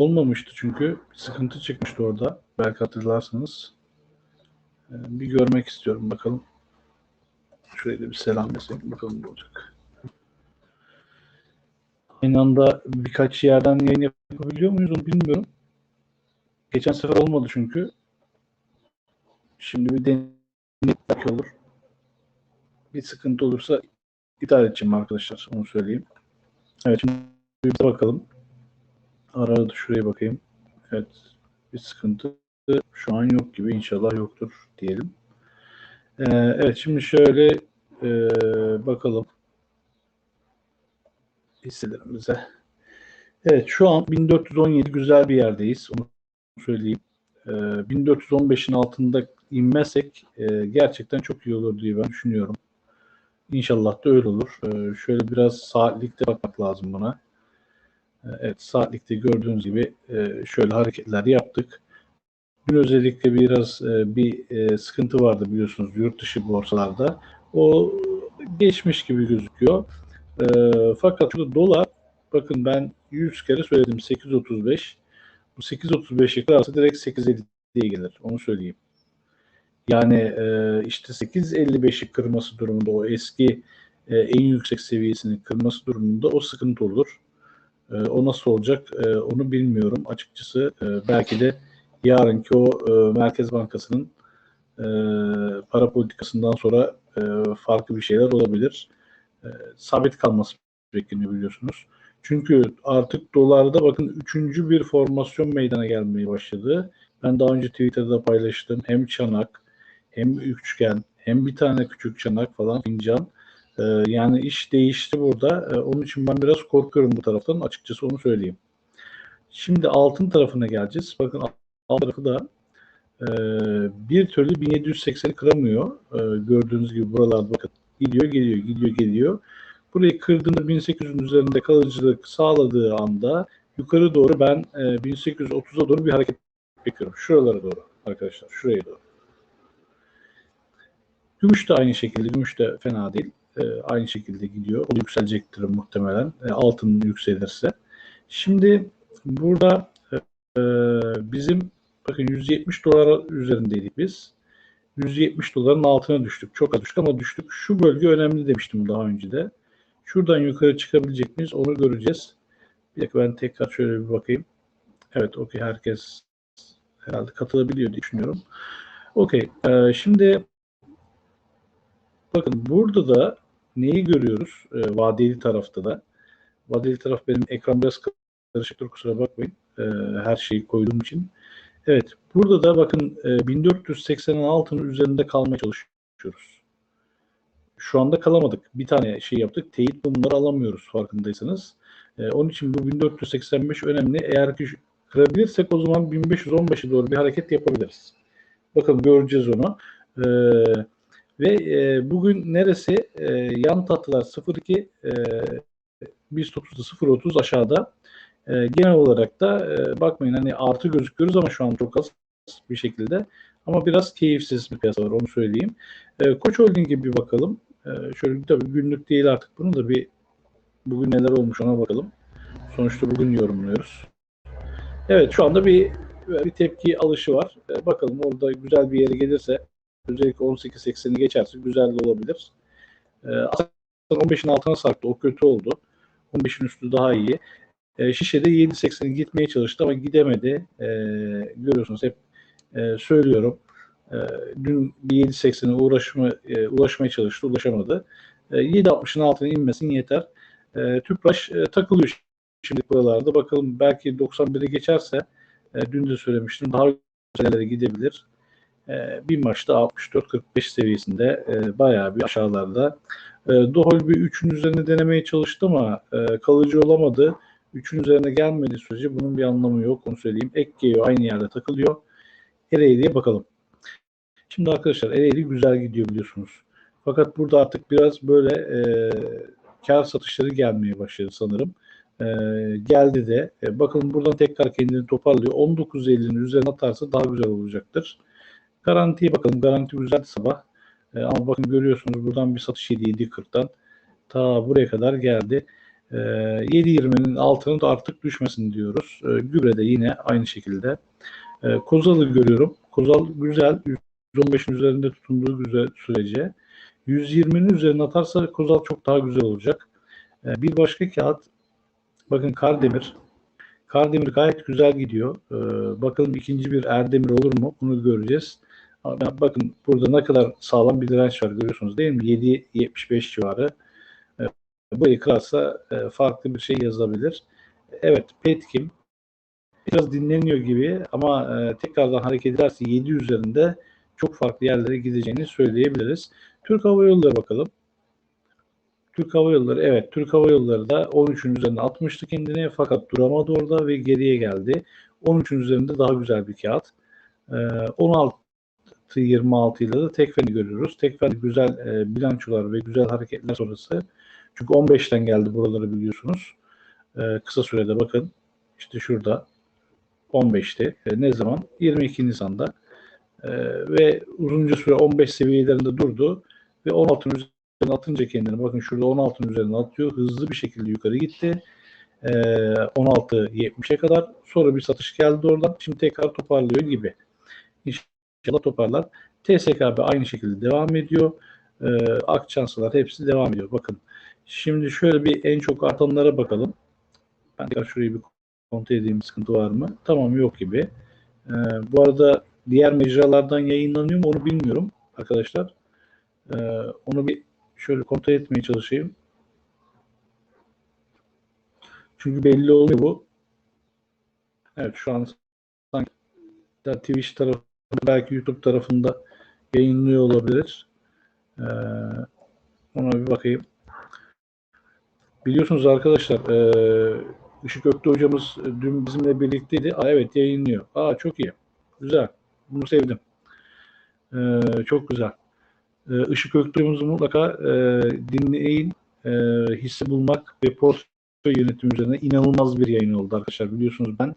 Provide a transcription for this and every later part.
olmamıştı çünkü sıkıntı çıkmıştı orada. Belki hatırlarsınız. Ee, bir görmek istiyorum bakalım. Şuraya da bir selam versek bakalım ne olacak. Aynı anda birkaç yerden yayın yapabiliyor muyuz onu bilmiyorum. Geçen sefer olmadı çünkü. Şimdi bir deneyim belki olur. Bir sıkıntı olursa iptal edeceğim arkadaşlar. Onu söyleyeyim. Evet şimdi bir bakalım. Arada da şuraya bakayım. Evet bir sıkıntı şu an yok gibi. İnşallah yoktur diyelim. Ee, evet şimdi şöyle e, bakalım hisselerimize. Evet şu an 1417 güzel bir yerdeyiz. Onu söyleyeyim. Ee, 1415'in altında inmezsek e, gerçekten çok iyi olur diye ben düşünüyorum. İnşallah da öyle olur. Ee, şöyle biraz saatlikte bakmak lazım buna. Ee, evet saatlikte gördüğünüz gibi e, şöyle hareketler yaptık. Dün özellikle biraz e, bir e, sıkıntı vardı biliyorsunuz yurt dışı borsalarda. O geçmiş gibi gözüküyor. E, fakat şurada dolar bakın ben 100 kere söyledim 8.35. Bu 8.35'e kırarsa direkt 8.50'ye gelir. Onu söyleyeyim. Yani e, işte 8.55'i kırması durumunda o eski e, en yüksek seviyesini kırması durumunda o sıkıntı olur. E, o nasıl olacak e, onu bilmiyorum açıkçası. E, belki de yarınki o e, Merkez Bankası'nın para politikasından sonra farklı bir şeyler olabilir. Sabit kalması bekleniyor biliyorsunuz. Çünkü artık dolarda bakın üçüncü bir formasyon meydana gelmeye başladı. Ben daha önce Twitter'da paylaştım. Hem çanak, hem üçgen, hem bir tane küçük çanak falan fincan. Ee, yani iş değişti burada. Ee, onun için ben biraz korkuyorum bu taraftan. Açıkçası onu söyleyeyim. Şimdi altın tarafına geleceğiz. Bakın alt tarafı da e, bir türlü 1780'i kıramıyor. E, gördüğünüz gibi buralarda bakın gidiyor geliyor gidiyor geliyor. Burayı kırdığında 1800'ün üzerinde kalıcılık sağladığı anda yukarı doğru ben e, 1830'a doğru bir hareket bekliyorum. Şuralara doğru arkadaşlar. Şuraya doğru. Gümüş de aynı şekilde. Gümüş de fena değil. E, aynı şekilde gidiyor. O yükselecektir muhtemelen. E, altın yükselirse. Şimdi burada e, bizim bakın 170 dolar üzerindeydik biz. 170 doların altına düştük. Çok az düştük ama düştük. Şu bölge önemli demiştim daha önce de. Şuradan yukarı çıkabilecek miyiz? Onu göreceğiz. Bir dakika ben tekrar şöyle bir bakayım. Evet okey herkes herhalde katılabiliyor diye düşünüyorum. Okey. Şimdi bakın burada da neyi görüyoruz? Ee, vadeli tarafta da. Vadeli taraf benim ekran biraz karışıktır kusura bakmayın. Ee, her şeyi koyduğum için. Evet. Burada da bakın e, 1480'in altının üzerinde kalmaya çalışıyoruz. Şu anda kalamadık. Bir tane şey yaptık. Teyit bunları alamıyoruz farkındaysanız. E, onun için bu 1485 önemli. Eğer ki kırabilirsek o zaman 1515'e doğru bir hareket yapabiliriz. Bakın göreceğiz onu. E, ve e, bugün neresi? E, yan tatlılar 02 e, 1.30'da 0.30 aşağıda. E, genel olarak da e, bakmayın hani artı gözüküyoruz ama şu an çok az bir şekilde. Ama biraz keyifsiz bir piyasa var onu söyleyeyim. E, Koç Holding'e bir bakalım. E, şöyle tabii günlük değil artık bunu da bir bugün neler olmuş ona bakalım. Sonuçta bugün yorumluyoruz. Evet şu anda bir bir tepki alışı var. E, bakalım orada güzel bir yere gelirse özellikle 18.80'i geçerse güzel de olabilir. E, aslında 15'in altına sarktı. O kötü oldu. 15'in üstü daha iyi. E, Şişe'de 7.80'i gitmeye çalıştı ama gidemedi. E, görüyorsunuz hep e, söylüyorum. E, dün bir 7.80'e uğraşma, e, ulaşmaya çalıştı. Ulaşamadı. E, 7.60'ın altına inmesin yeter. E, Tüpraş e, takılıyor şimdi buralarda. Bakalım belki 91'e geçerse e, dün de söylemiştim daha güzellere gidebilir. E, bir maçta 64-45 seviyesinde e, bayağı bir aşağılarda. E, Dohol bir 3'ün üzerine denemeye çalıştı ama e, kalıcı olamadı. 3'ün üzerine gelmediği sürece bunun bir anlamı yok. Onu söyleyeyim. Ek geliyor aynı yerde takılıyor. Ereğli'ye bakalım. Şimdi arkadaşlar Ereğli güzel gidiyor biliyorsunuz. Fakat burada artık biraz böyle e, kar satışları gelmeye başladı sanırım. E, geldi de. E, bakın buradan tekrar kendini toparlıyor. 19.50'nin üzerine atarsa daha güzel olacaktır. Garantiye bakalım. Garanti güzeldi sabah. E, ama bakın görüyorsunuz buradan bir satış 7.40'dan ta buraya kadar geldi. E, 7.20'nin altına da artık düşmesin diyoruz. E, gübre de yine aynı şekilde. E, Kozal'ı görüyorum. Kozal güzel. 115'in üzerinde tutunduğu güzel sürece. 120'nin üzerine atarsa Kozal çok daha güzel olacak. E, bir başka kağıt bakın Kardemir. Kardemir gayet güzel gidiyor. E, bakalım ikinci bir Erdemir olur mu? Bunu göreceğiz. Bakın burada ne kadar sağlam bir direnç var görüyorsunuz değil mi? 7.75 civarı. Ee, Burayı kırarsa e, farklı bir şey yazabilir. Evet Petkim biraz dinleniyor gibi ama e, tekrardan hareket ederse 7 üzerinde çok farklı yerlere gideceğini söyleyebiliriz. Türk Hava Yolları bakalım. Türk Hava Yolları evet Türk Hava Yolları da 13'ün üzerinde atmıştı kendini fakat duramadı orada ve geriye geldi. 13'ün üzerinde daha güzel bir kağıt. Ee, 16 artı 26 ile de Tekfen'i görüyoruz. Tekfen güzel e, bilançolar ve güzel hareketler sonrası. Çünkü 15'ten geldi buraları biliyorsunuz. E, kısa sürede bakın. işte şurada 15'te. E, ne zaman? 22 Nisan'da. E, ve uzunca süre 15 seviyelerinde durdu. Ve 16'ın üzerine atınca kendini bakın şurada 16'ın üzerine atıyor. Hızlı bir şekilde yukarı gitti. E, 16.70'e kadar. Sonra bir satış geldi oradan. Şimdi tekrar toparlıyor gibi. İnşallah toparlar. TSKB aynı şekilde devam ediyor. E, Akçansılar hepsi devam ediyor. Bakın. Şimdi şöyle bir en çok artanlara bakalım. Ben tekrar şurayı bir kontrol edeyim sıkıntı var mı? Tamam yok gibi. E, bu arada diğer mecralardan yayınlanıyor mu onu bilmiyorum arkadaşlar. E, onu bir şöyle kontrol etmeye çalışayım. Çünkü belli oluyor bu. Evet şu an sanki Twitch tarafı belki YouTube tarafında yayınlıyor olabilir. Ee, ona bir bakayım. Biliyorsunuz arkadaşlar e, Işık Öktü hocamız dün bizimle birlikteydi. Aa, evet yayınlıyor. Aa çok iyi. Güzel. Bunu sevdim. Ee, çok güzel. Ee, Işık hocamızı mutlaka e, dinleyin. E, hissi bulmak ve portföy yönetimi üzerine inanılmaz bir yayın oldu arkadaşlar. Biliyorsunuz ben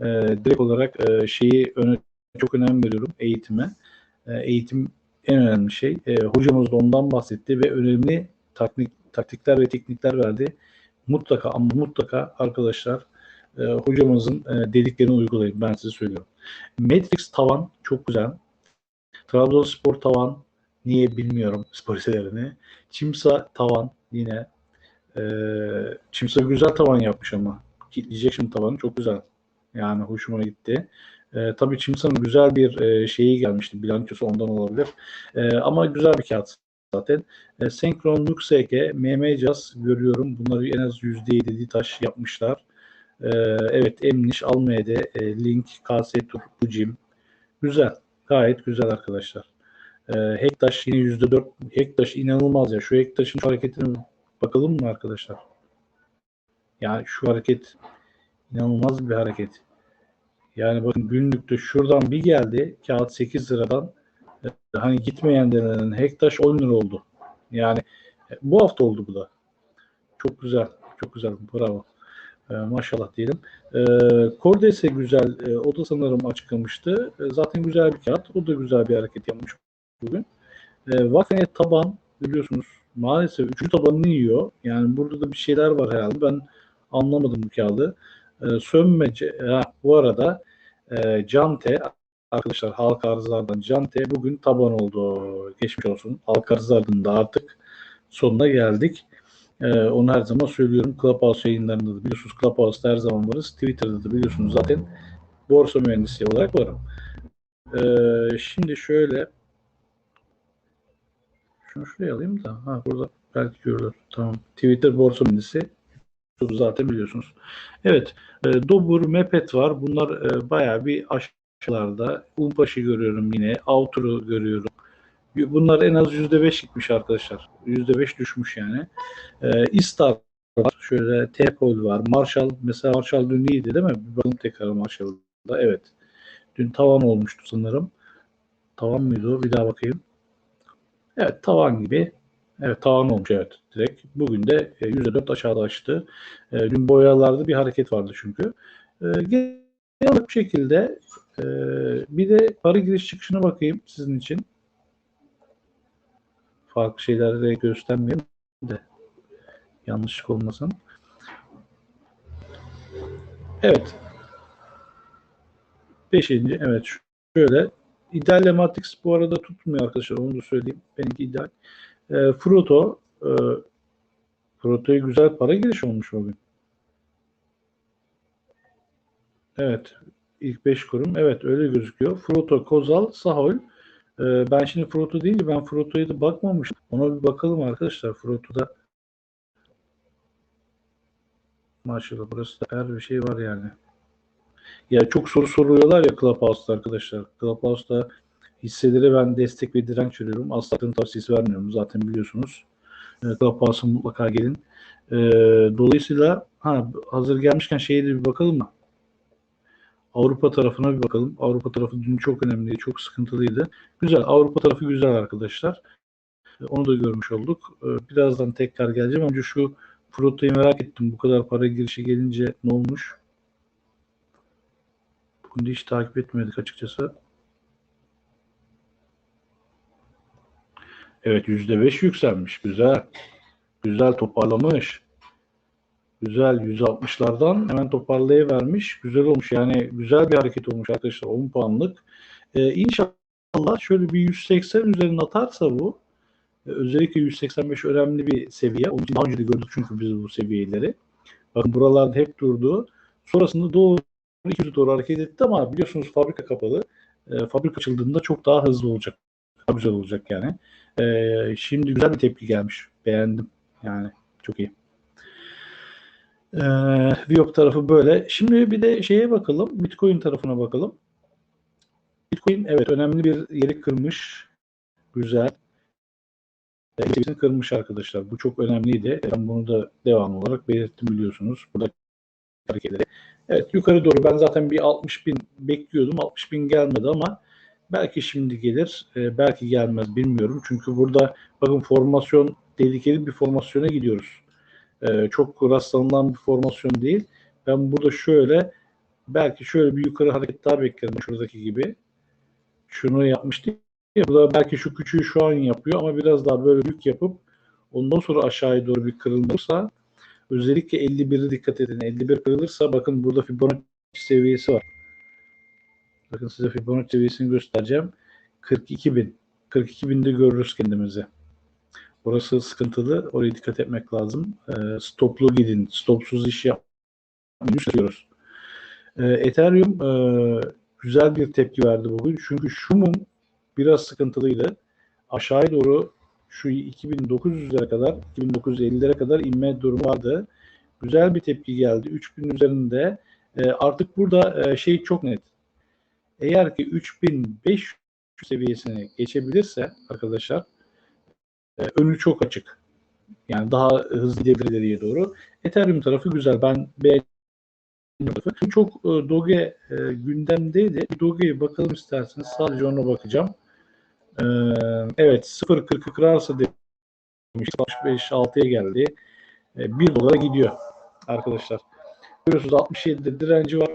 e, direkt olarak e, şeyi öne çok önem veriyorum eğitime. E, eğitim en önemli şey. E, hocamız da ondan bahsetti ve önemli taktik, taktikler ve teknikler verdi. Mutlaka ama mutlaka arkadaşlar e, hocamızın e, dediklerini uygulayın. Ben size söylüyorum. Matrix tavan çok güzel. Trabzonspor tavan niye bilmiyorum spor sitelerini. Çimsa tavan yine. E, Çimsa güzel tavan yapmış ama. Kitleyecek şimdi tavanı çok güzel. Yani hoşuma gitti. E, tabii Çimsa'nın güzel bir e, şeyi gelmişti. Bilançosu ondan olabilir. E, ama güzel bir kağıt zaten. E, Senkron, Nuxeke, MMCAS görüyorum. Bunları en az %7 taş yapmışlar. E, evet Emniş, Almeyde, e, Link, KS Tur, Ucim. Güzel. Gayet güzel arkadaşlar. E, Hektaş yine %4. Hektaş inanılmaz ya. Şu Hektaş'ın hareketine bakalım mı arkadaşlar? Yani şu hareket inanılmaz bir hareket. Yani bakın günlükte şuradan bir geldi kağıt 8 liradan e, hani gitmeyen denen hektaş 10 lira oldu. Yani e, bu hafta oldu bu da. Çok güzel. Çok güzel. Bravo. E, maşallah diyelim. E, Cordes güzel. E, o da sanırım açıklamıştı. E, zaten güzel bir kağıt. O da güzel bir hareket yapmış bugün. E, Vakfenet taban biliyorsunuz maalesef üçüncü tabanını yiyor. Yani burada da bir şeyler var herhalde. Ben anlamadım bu kağıdı. E, sönmece ha, bu arada e, Cante arkadaşlar halka arzlardan Cante bugün taban oldu. Geçmiş olsun. Halka arzlardan da artık sonuna geldik. E, onu her zaman söylüyorum. Clubhouse yayınlarında da biliyorsunuz Clubhouse'da her zaman varız. Twitter'da da biliyorsunuz zaten borsa mühendisi olarak varım. E, şimdi şöyle şunu şuraya alayım da ha burada belki görülür. Tamam. Twitter borsa mühendisi zaten biliyorsunuz. Evet. E, Dobur, Mepet var. Bunlar e, bayağı bir aşağılarda. Umpaş'ı görüyorum yine. Outer'ı görüyorum. Bunlar en az %5 gitmiş arkadaşlar. %5 düşmüş yani. E, İstar var. Şöyle T-Pol var. Marshall. Mesela Marshall dün iyiydi değil mi? Bir bakalım tekrar Marshall'da. Evet. Dün tavan olmuştu sanırım. Tavan mıydı o? Bir daha bakayım. Evet tavan gibi. Evet tavan olmuş evet direkt. Bugün de e, %4 aşağıda açtı. E, dün boyalarda bir hareket vardı çünkü. E, genel bu şekilde e, bir de para giriş çıkışına bakayım sizin için. Farklı şeylere göstermeyeyim de yanlışlık olmasın. Evet. Beşinci. Evet. Şöyle. İdeal Matrix bu arada tutmuyor arkadaşlar. Onu da söyleyeyim. Benimki ideal. E, Fruto e, Fruto'ya güzel para girişi olmuş bugün. Evet. İlk 5 kurum. Evet öyle gözüküyor. Fruto, Kozal, Sahol. Ee, ben şimdi Fruto deyince ben Fruto'ya da bakmamıştım. Ona bir bakalım arkadaşlar. Fruto'da maşallah burası da her bir şey var yani. Ya çok soru soruyorlar ya Clubhouse'da arkadaşlar. Clubhouse'da hisseleri ben destek ve direnç veriyorum. Asla yatırım tavsiyesi vermiyorum. Zaten biliyorsunuz. E, Clubhouse'a mutlaka gelin. E, dolayısıyla ha, hazır gelmişken şeye de bir bakalım mı? Avrupa tarafına bir bakalım. Avrupa tarafı dün çok önemliydi, çok sıkıntılıydı. Güzel, Avrupa tarafı güzel arkadaşlar. Onu da görmüş olduk. Birazdan tekrar geleceğim. Önce şu Fruto'yu merak ettim. Bu kadar para girişi gelince ne olmuş? De hiç takip etmedik açıkçası. Evet %5 yükselmiş. Güzel. Güzel toparlamış. Güzel 160'lardan hemen toparlayıvermiş. Güzel olmuş yani güzel bir hareket olmuş arkadaşlar 10 puanlık. Ee, inşallah şöyle bir 180 üzerine atarsa bu e, özellikle 185 önemli bir seviye. Onun için daha önce de gördük çünkü biz bu seviyeleri. Bakın buralarda hep durdu. Sonrasında doğru 200 doğru hareket etti ama biliyorsunuz fabrika kapalı. E, fabrika açıldığında çok daha hızlı olacak. Daha güzel olacak yani. E, şimdi güzel bir tepki gelmiş. Beğendim. Yani çok iyi. Ee, Viyop tarafı böyle. Şimdi bir de şeye bakalım. Bitcoin tarafına bakalım. Bitcoin evet önemli bir yeri kırmış. Güzel. Seviyesini kırmış arkadaşlar. Bu çok önemliydi. Ben bunu da devamlı olarak belirttim biliyorsunuz. Burada hareketleri. Evet yukarı doğru ben zaten bir 60 bin bekliyordum. 60 bin gelmedi ama belki şimdi gelir. E, belki gelmez bilmiyorum. Çünkü burada bakın formasyon tehlikeli bir formasyona gidiyoruz e, çok rastlanılan bir formasyon değil. Ben burada şöyle belki şöyle bir yukarı hareket daha beklerim şuradaki gibi. Şunu yapmıştı. Ya, bu da belki şu küçüğü şu an yapıyor ama biraz daha böyle büyük yapıp ondan sonra aşağıya doğru bir kırılırsa özellikle 51'i dikkat edin. 51 kırılırsa bakın burada Fibonacci seviyesi var. Bakın size Fibonacci seviyesini göstereceğim. 42 bin. 42 binde görürüz kendimizi. Burası sıkıntılı. Oraya dikkat etmek lazım. E, stoplu gidin. Stopsuz iş yapmayı istiyoruz. E, Ethereum güzel bir tepki verdi bugün. Çünkü şu mum biraz sıkıntılıydı. Aşağıya doğru şu 2900'lere kadar, 2950'lere kadar inme durumu vardı. Güzel bir tepki geldi. 3000 üzerinde. E, artık burada e, şey çok net. Eğer ki 3500 seviyesine geçebilirse arkadaşlar e, önü çok açık. Yani daha hızlı gidebilir ileriye doğru. Ethereum tarafı güzel. Ben beğendim. Çok e, Doge e, gündemdeydi. Doge'ye bakalım isterseniz. Sadece ona bakacağım. E, evet 0.40'ı kırarsa demiş. 65-6'ya geldi. E, 1 dolara gidiyor arkadaşlar. Görüyorsunuz 67'de direnci var.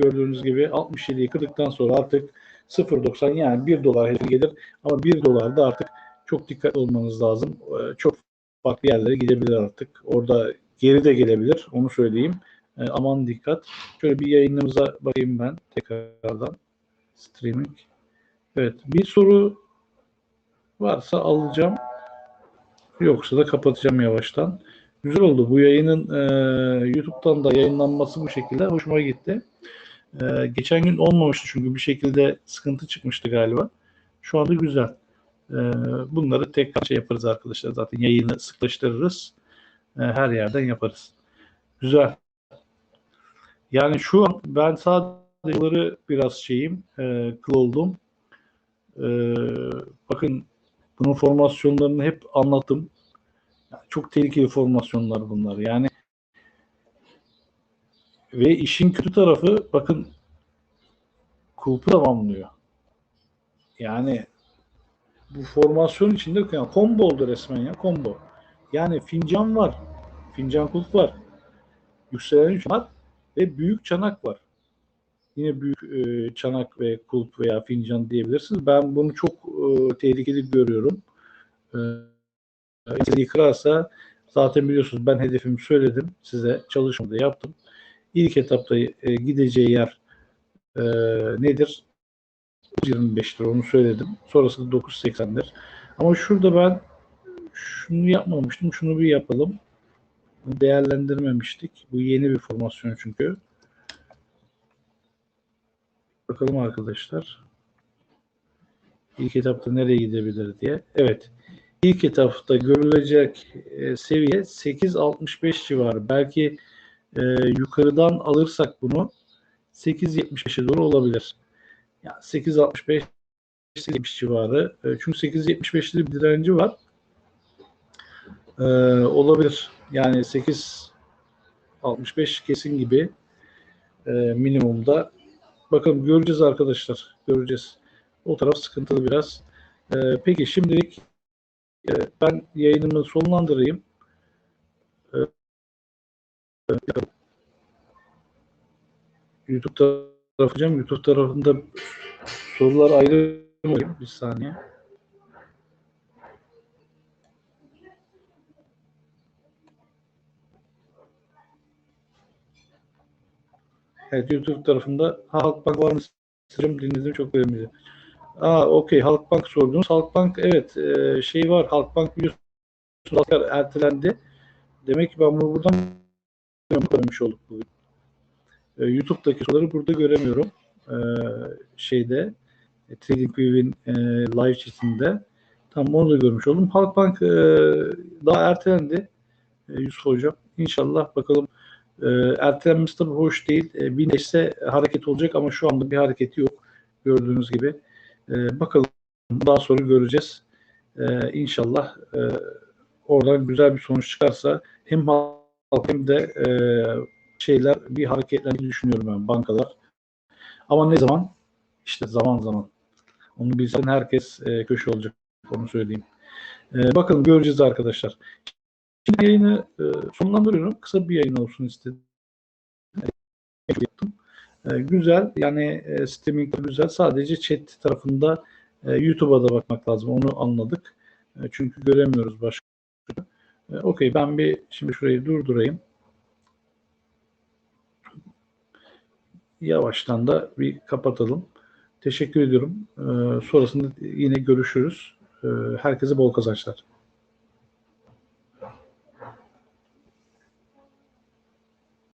Gördüğünüz gibi 67'yi kırdıktan sonra artık 0.90 yani 1 dolar hedefi gelir. Ama 1 dolar da artık çok dikkat olmanız lazım. Ee, çok farklı yerlere gidebilir artık. Orada geri de gelebilir. Onu söyleyeyim. Ee, aman dikkat. Şöyle bir yayınımıza bakayım ben tekrardan. Streaming. Evet. Bir soru varsa alacağım. Yoksa da kapatacağım yavaştan. Güzel oldu. Bu yayının e, YouTube'dan da yayınlanması bu şekilde hoşuma gitti. E, geçen gün olmamıştı çünkü bir şekilde sıkıntı çıkmıştı galiba. Şu anda güzel. Ee, bunları tekrar şey yaparız arkadaşlar. Zaten yayını sıklaştırırız. Ee, her yerden yaparız. Güzel. Yani şu an ben sadece biraz şeyim, e, kıl oldum. E, bakın bunun formasyonlarını hep anlattım. çok tehlikeli formasyonlar bunlar. Yani ve işin kötü tarafı bakın kulpu tamamlıyor. Yani bu formasyon içinde yani combo oldu resmen ya combo. Yani fincan var. Fincan kulp var. Yükselen üç var ve büyük çanak var. Yine büyük e, çanak ve kulp veya fincan diyebilirsiniz. Ben bunu çok e, tehlikeli görüyorum. E, kırarsa zaten biliyorsunuz ben hedefimi söyledim size. Çalışmada yaptım. İlk etapta e, gideceği yer e, nedir? 25 lira onu söyledim. Sonrasında 9.80'dir. Ama şurada ben şunu yapmamıştım. Şunu bir yapalım. Değerlendirmemiştik. Bu yeni bir formasyon çünkü. Bakalım arkadaşlar. İlk etapta nereye gidebilir diye. Evet. İlk etapta görülecek e, seviye 8.65 civarı. Belki e, yukarıdan alırsak bunu 8.75'e doğru olabilir. Yani 8.65 8.70 civarı. E, çünkü 8.75'li bir direnci var. E, olabilir. Yani 8.65 kesin gibi e, minimumda. Bakalım göreceğiz arkadaşlar. Göreceğiz. O taraf sıkıntılı biraz. E, peki şimdilik e, ben yayınımı sonlandırayım. YouTube tarafı YouTube tarafında sorular ayrı mı? Bir saniye. Evet YouTube tarafında Halkbank var mı? Sırım dinledim çok önemli. Aa okey Halkbank sordunuz. Halkbank evet e, şey var. Halkbank biliyorsunuz ertelendi. Demek ki ben bunu buradan görmüş olduk bugün. E, YouTube'daki soruları burada göremiyorum. E, şeyde TradingView'in e, live chatinde. Tam onu da görmüş oldum. Halkbank e, daha ertelendi. E, Yusuf Hocam. İnşallah bakalım e, ertelenmesi tabii hoş değil. E, bir neşse hareket olacak ama şu anda bir hareketi yok. Gördüğünüz gibi. E, bakalım daha sonra göreceğiz. E, inşallah e, oradan güzel bir sonuç çıkarsa hem halk hem de e, şeyler bir hareketlendiğini düşünüyorum ben bankalar. Ama ne zaman? İşte zaman zaman. Onu bilsen herkes e, köşe olacak. Onu söyleyeyim. E, bakalım göreceğiz arkadaşlar. Şimdi yayını e, sonlandırıyorum. Kısa bir yayın olsun istedim. E, güzel. Yani e, streaming güzel. Sadece chat tarafında e, YouTube'a da bakmak lazım. Onu anladık. E, çünkü göremiyoruz başka. E, Okey ben bir şimdi şurayı durdurayım. Yavaştan da bir kapatalım. Teşekkür ediyorum. E, sonrasında yine görüşürüz. E, herkese bol kazançlar.